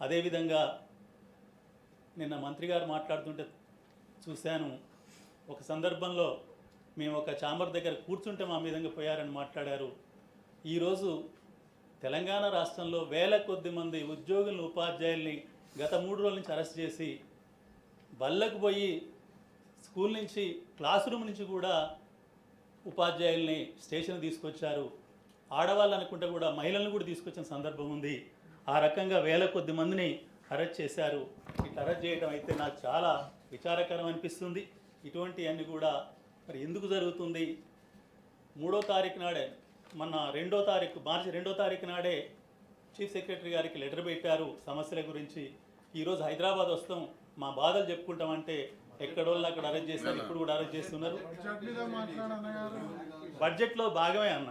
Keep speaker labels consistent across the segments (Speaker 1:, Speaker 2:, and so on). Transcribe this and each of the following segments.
Speaker 1: అదేవిధంగా నిన్న మంత్రి గారు మాట్లాడుతుంటే చూశాను ఒక సందర్భంలో మేము ఒక చాంబర్ దగ్గర కూర్చుంటే మా విధంగా పోయారని మాట్లాడారు. ఈరోజు తెలంగాణ రాష్ట్రంలో వేల కొద్ది మంది ఉద్యోగులను ఉపాధ్యాయుల్ని గత మూడు రోజుల నుంచి అరెస్ట్ చేసి బళ్ళకు పోయి స్కూల్ నుంచి క్లాస్ రూమ్ నుంచి కూడా ఉపాధ్యాయుల్ని స్టేషన్ తీసుకొచ్చారు. ఆడవాళ్ళు అనుకుంటే కూడా మహిళలను కూడా తీసుకొచ్చిన సందర్భం ఉంది. ఆ రకంగా వేల కొద్ది మందిని అరెస్ట్ చేశారు. ఇట్లా అరెస్ట్ చేయడం అయితే నాకు చాలా విచారకరం అనిపిస్తుంది. ఇటువంటివన్నీ కూడా మరి ఎందుకు జరుగుతుంది? మూడో తారీఖు నాడే మొన్న రెండో తారీఖు మార్చి రెండో తారీఖు నాడే చీఫ్ సెక్రటరీ గారికి లెటర్ పెట్టారు సమస్యల గురించి. ఈరోజు హైదరాబాద్ వస్తాం మా బాధలు చెప్పుకుంటామంటే ఎక్కడోళ్ళు అక్కడ అరెస్ట్ చేస్తారు ఇప్పుడు కూడా అరెస్ట్ చేస్తున్నారు. బడ్జెట్లో భాగమే అన్న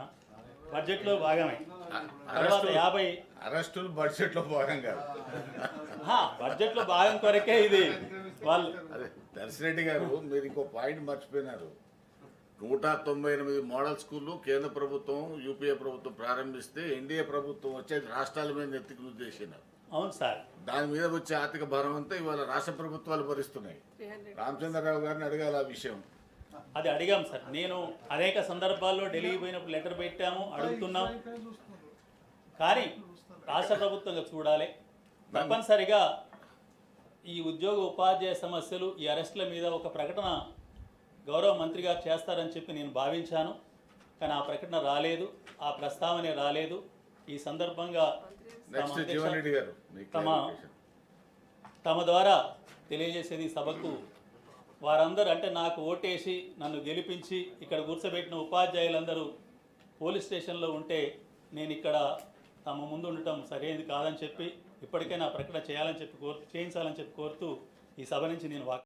Speaker 1: బడ్జెట్లో భాగమే. తర్వాత యాభై
Speaker 2: అరెస్టులు బడ్జెట్లో భాగం కాదు.
Speaker 1: ఆహా, బడ్జెట్లో భాగం కొరకే ఇది. వాళ్ళు
Speaker 2: అదే దర్శరెడ్డి గారు మీరు ఇంకో పాయింట్ మర్చిపోయినారు. నూట తొంభై ఎనిమిది మోడల్ స్కూళ్ళు కేంద్ర ప్రభుత్వం యూపీఏ ప్రభుత్వం ప్రారంభిస్తే ఎన్డీఏ ప్రభుత్వం వచ్చేది రాష్ట్రాల మీద ఎత్తికి ఉద్దేశినారు
Speaker 1: అవును సార్.
Speaker 2: దాని మీద వచ్చే ఆర్థిక భారం అంతా ఇవాళ రాష్ట్ర ప్రభుత్వాలు భరిస్తున్నాయి. రామచంద్రరావు గారిని అడగాలి ఆ విషయం.
Speaker 1: అది అడిగాం సార్. నేను అనేక సందర్భాల్లో ఢిల్లీకి పోయినప్పుడు లెటర్ పెట్టాము అడుగుతున్నాం. కానీ రాష్ట్ర ప్రభుత్వంగా చూడాలి. తప్పనిసరిగా ఈ ఉద్యోగ ఉపాధ్యాయ సమస్యలు ఈ అరెస్టుల మీద ఒక ప్రకటన గౌరవ మంత్రి గారు చేస్తారని చెప్పి నేను భావించాను. కానీ ఆ ప్రకటన రాలేదు ఆ ప్రస్తావనే రాలేదు. ఈ సందర్భంగా తమ తమ ద్వారా తెలియజేసేది సభకు వారందరూ అంటే నాకు ఓటేసి నన్ను గెలిపించి ఇక్కడ కూర్చోబెట్టిన ఉపాధ్యాయులందరూ పోలీస్ స్టేషన్లో ఉంటే నేను ఇక్కడ తమ ముందు ఉండటం సరైనది కాదని చెప్పి ఇప్పటికే నా ప్రకటన చేయాలని చెప్పి కోరు చేయించాలని చెప్పి కోరుతూ ఈ సభ నుంచి నేను వాక్